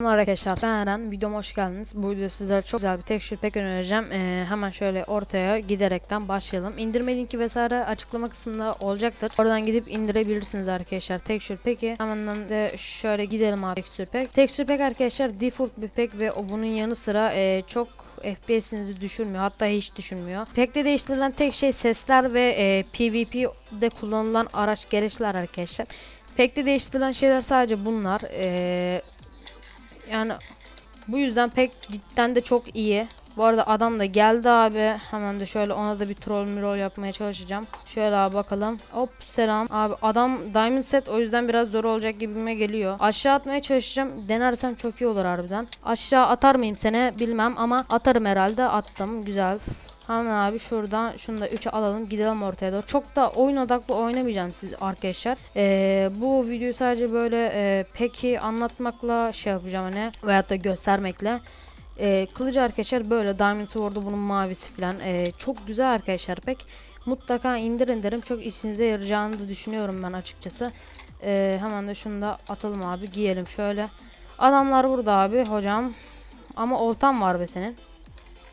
Merhaba arkadaşlar ben Eren videoma hoş geldiniz. Bu videoda sizlere çok güzel bir texture pack önereceğim. Ee, hemen şöyle ortaya giderekten başlayalım. İndirme linki vesaire açıklama kısmında olacaktır. Oradan gidip indirebilirsiniz arkadaşlar texture pack'i. Hemen de şöyle gidelim abi texture pack. Texture pack arkadaşlar default bir pack ve o bunun yanı sıra e, çok FPS'inizi düşürmüyor. Hatta hiç düşürmüyor. Pack'te değiştirilen tek şey sesler ve e, PvP'de kullanılan araç gereçler arkadaşlar. Pack'te değiştirilen şeyler sadece bunlar. Eee yani bu yüzden pek cidden de çok iyi. Bu arada adam da geldi abi. Hemen de şöyle ona da bir troll mirol yapmaya çalışacağım. Şöyle abi bakalım. Hop selam. Abi adam diamond set o yüzden biraz zor olacak gibime geliyor. Aşağı atmaya çalışacağım. Denersem çok iyi olur harbiden. Aşağı atar mıyım seni bilmem ama atarım herhalde. Attım. Güzel. Hemen abi şuradan şunu da 3'e alalım gidelim ortaya doğru. Çok da oyun odaklı oynamayacağım siz arkadaşlar. Ee, bu videoyu sadece böyle e, peki anlatmakla şey yapacağım hani veyahut da göstermekle. Ee, kılıcı arkadaşlar böyle Diamond Sword'u bunun mavisi falan. Ee, çok güzel arkadaşlar pek. Mutlaka indirin derim. Çok işinize yarayacağını da düşünüyorum ben açıkçası. Ee, hemen de şunu da atalım abi giyelim şöyle. Adamlar burada abi hocam. Ama oltam var be senin.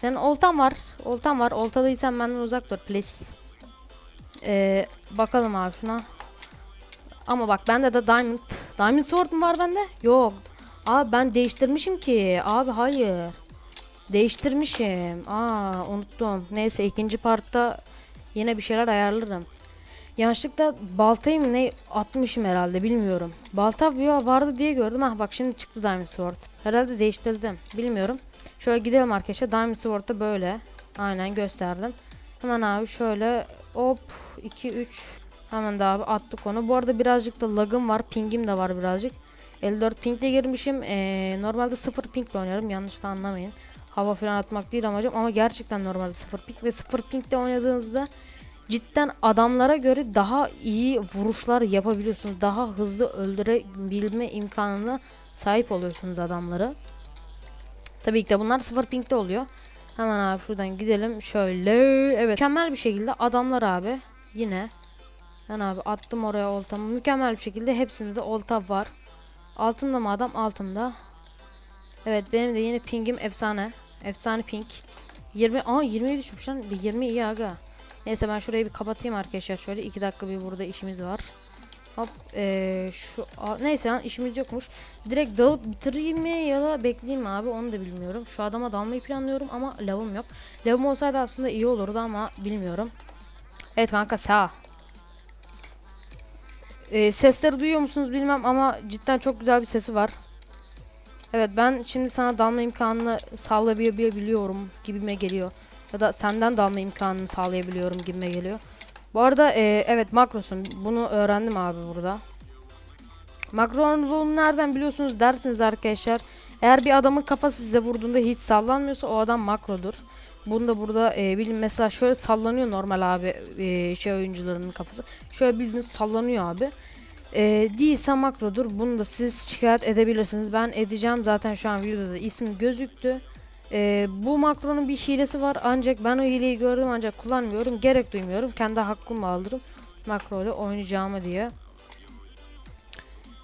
Senin oltan var. Oltan var. Oltalıysan benden uzak dur please. Ee, bakalım abi şuna. Ama bak bende de diamond. Diamond sword mu var bende? Yok. Abi ben değiştirmişim ki. Abi hayır. Değiştirmişim. Aa unuttum. Neyse ikinci partta yine bir şeyler ayarlarım. Yanlışlıkla baltayı mı ne atmışım herhalde bilmiyorum. Balta vardı diye gördüm. Ah bak şimdi çıktı Diamond Sword. Herhalde değiştirdim. Bilmiyorum. Şöyle gidelim arkadaşlar. Diamond Sword'da böyle. Aynen gösterdim. Hemen abi şöyle hop 2 3 hemen de abi attık onu. Bu arada birazcık da lagım var. Pingim de var birazcık. 54 pingle girmişim. Ee, normalde 0 pingle oynuyorum. Yanlış da anlamayın. Hava falan atmak değil amacım ama gerçekten normalde 0 ping ve 0 pingle oynadığınızda cidden adamlara göre daha iyi vuruşlar yapabiliyorsunuz. Daha hızlı öldürebilme imkanına sahip oluyorsunuz adamları. Tabii ki de bunlar 0 pingde oluyor. Hemen abi şuradan gidelim. Şöyle evet mükemmel bir şekilde adamlar abi yine ben abi attım oraya oltamı. Mükemmel bir şekilde hepsinde de olta var. Altımda mı adam? Altımda. Evet benim de yeni pingim efsane. Efsane ping. 20 Aa 20'ye düşmüş lan. Bir 20 iyi aga. Neyse ben şurayı bir kapatayım arkadaşlar. Şöyle 2 dakika bir burada işimiz var. Hop ee, şu neyse lan işimiz yokmuş. Direkt dalıp bitireyim mi ya da bekleyeyim mi abi onu da bilmiyorum. Şu adama dalmayı planlıyorum ama lavım yok. Lavım olsaydı aslında iyi olurdu ama bilmiyorum. Evet kanka sağ. Ee, sesleri duyuyor musunuz bilmem ama cidden çok güzel bir sesi var. Evet ben şimdi sana dalma imkanını sağlayabiliyorum gibime geliyor. Ya da senden dalma imkanını sağlayabiliyorum gibime geliyor. Bu arada e, evet makrosun. Bunu öğrendim abi burada. Makronluğunu nereden biliyorsunuz dersiniz arkadaşlar. Eğer bir adamın kafası size vurduğunda hiç sallanmıyorsa o adam makrodur. Bunu da burada e, bilin mesela şöyle sallanıyor normal abi e, şey oyuncularının kafası. Şöyle bildiğiniz sallanıyor abi. E, değilse makrodur. Bunu da siz şikayet edebilirsiniz. Ben edeceğim zaten şu an videoda da ismi gözüktü. Ee, bu makronun bir hilesi var ancak ben o hileyi gördüm ancak kullanmıyorum. Gerek duymuyorum. Kendi hakkımı alırım makro ile oynayacağımı diye.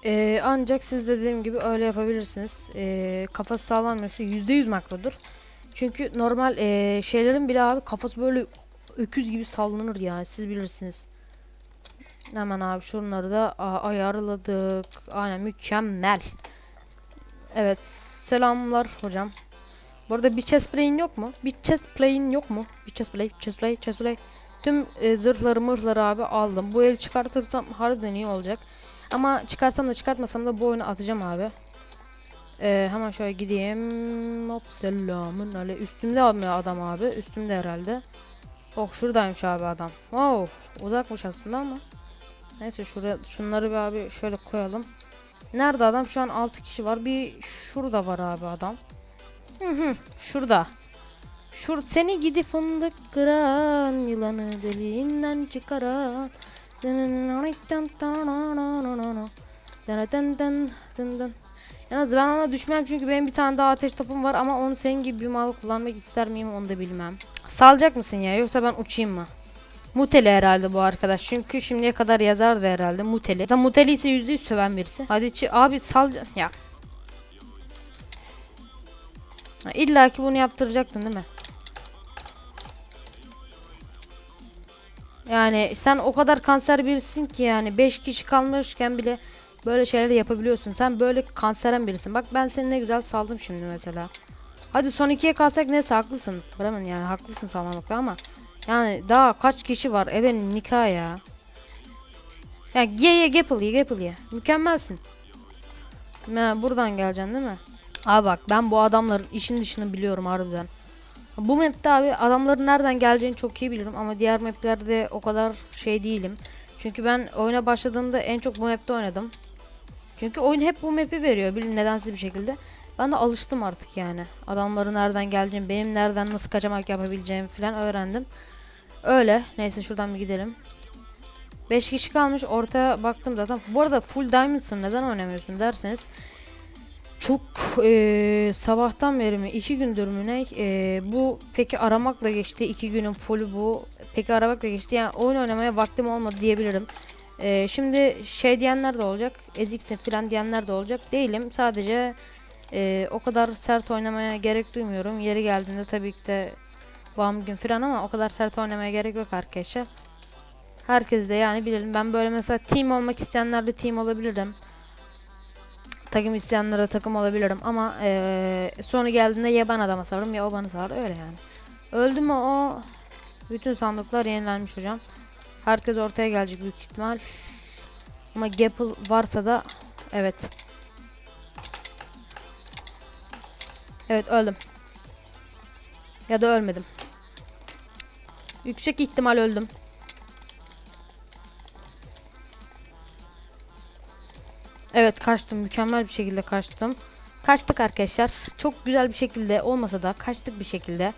Ee, ancak siz de dediğim gibi öyle yapabilirsiniz. Ee, kafası sağlanmıyorsa %100 makrodur. Çünkü normal ee, şeylerin bile abi kafası böyle öküz gibi sallanır yani siz bilirsiniz. Hemen abi şunları da ayarladık. Aynen mükemmel. Evet selamlar hocam. Bu arada bir chest play'in yok mu? Bir chest play'in yok mu? Bir chest play, chest play, chest play. Tüm e, zırhları mırhları abi aldım. Bu el çıkartırsam harbiden iyi olacak. Ama çıkarsam da çıkartmasam da bu oyunu atacağım abi. E, hemen şöyle gideyim. Hop selamın öyle. Üstümde mi adam abi? Üstümde herhalde. Oh şuradaymış abi adam. Wow uzakmış aslında ama. Neyse şuraya şunları bir abi şöyle koyalım. Nerede adam? Şu an 6 kişi var. Bir şurada var abi adam. Hı hı, şurada. Şur seni gidi fındık kıran yılanı deliğinden çıkaran. Yalnız ben ona düşmem çünkü benim bir tane daha ateş topum var ama onu senin gibi bir malı kullanmak ister miyim onu da bilmem. Salacak mısın ya yoksa ben uçayım mı? Muteli herhalde bu arkadaş. Çünkü şimdiye kadar yazardı herhalde Muteli. Da Muteli ise %100 söven birisi. Hadi çi abi sal ya İlla ki bunu yaptıracaktın değil mi? Yani sen o kadar kanser birisin ki yani 5 kişi kalmışken bile böyle şeyler yapabiliyorsun. Sen böyle kanseren birisin. Bak ben seni ne güzel saldım şimdi mesela. Hadi son ikiye kalsak neyse haklısın. Bremen yani haklısın salmamakta ama yani daha kaç kişi var? Ebenin nikah ya. Ya ye ye Gapple ye Gapple ye. Mükemmelsin. Ha, buradan geleceksin değil mi? Abi bak ben bu adamların işin dışını biliyorum harbiden. Bu map'te abi adamların nereden geleceğini çok iyi bilirim ama diğer maplerde o kadar şey değilim. Çünkü ben oyuna başladığımda en çok bu map'te oynadım. Çünkü oyun hep bu map'i veriyor bilin nedensiz bir şekilde. Ben de alıştım artık yani. Adamların nereden geleceğini, benim nereden nasıl kaçamak yapabileceğimi falan öğrendim. Öyle. Neyse şuradan bir gidelim. 5 kişi kalmış. Ortaya baktım zaten. Bu arada full diamonds'ın neden oynamıyorsun derseniz. Çok eee, sabahtan beri mi? iki gündür mü ne? Eee, bu peki aramakla geçti. iki günün full bu. Peki aramakla geçti. Yani oyun oynamaya vaktim olmadı diyebilirim. Eee, şimdi şey diyenler de olacak. Eziksin falan diyenler de olacak. Değilim. Sadece eee, o kadar sert oynamaya gerek duymuyorum. Yeri geldiğinde tabii ki de bağım gün falan ama o kadar sert oynamaya gerek yok arkadaşlar. Herkes de yani bilelim. Ben böyle mesela team olmak isteyenlerle team olabilirim. Takım isteyenlere takım olabilirim ama eee sonu geldiğinde ya ben adama sararım ya o bana sarar öyle yani. Öldü mü o bütün sandıklar yenilenmiş hocam. Herkes ortaya gelecek büyük ihtimal. Ama Gapple varsa da evet. Evet öldüm. Ya da ölmedim. Yüksek ihtimal öldüm. Evet kaçtım. Mükemmel bir şekilde kaçtım. Kaçtık arkadaşlar. Çok güzel bir şekilde olmasa da kaçtık bir şekilde.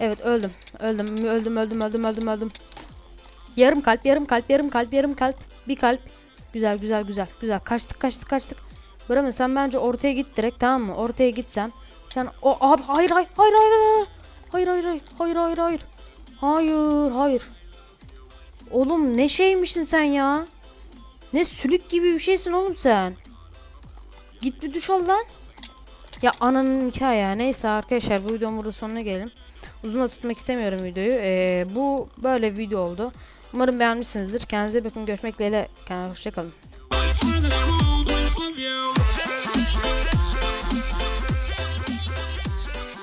Evet öldüm. Öldüm. Öldüm öldüm öldüm öldüm öldüm. Yarım kalp yarım kalp yarım kalp yarım kalp. Bir kalp. Güzel güzel güzel güzel. Kaçtık kaçtık kaçtık. Bremen sen bence ortaya git direkt tamam mı? Ortaya gitsen. Sen o abi hayır hayır hayır hayır. Hayır hayır hayır hayır hayır hayır. Hayır hayır. Oğlum ne şeymişsin sen ya? Ne sülük gibi bir şeysin oğlum sen. Git bir duş al lan. Ya ananın hikaye. Neyse arkadaşlar bu videonun burada sonuna gelelim. Uzun da tutmak istemiyorum videoyu. Ee, bu böyle video oldu. Umarım beğenmişsinizdir. Kendinize bakın. Görüşmek dileğiyle. Hoşçakalın.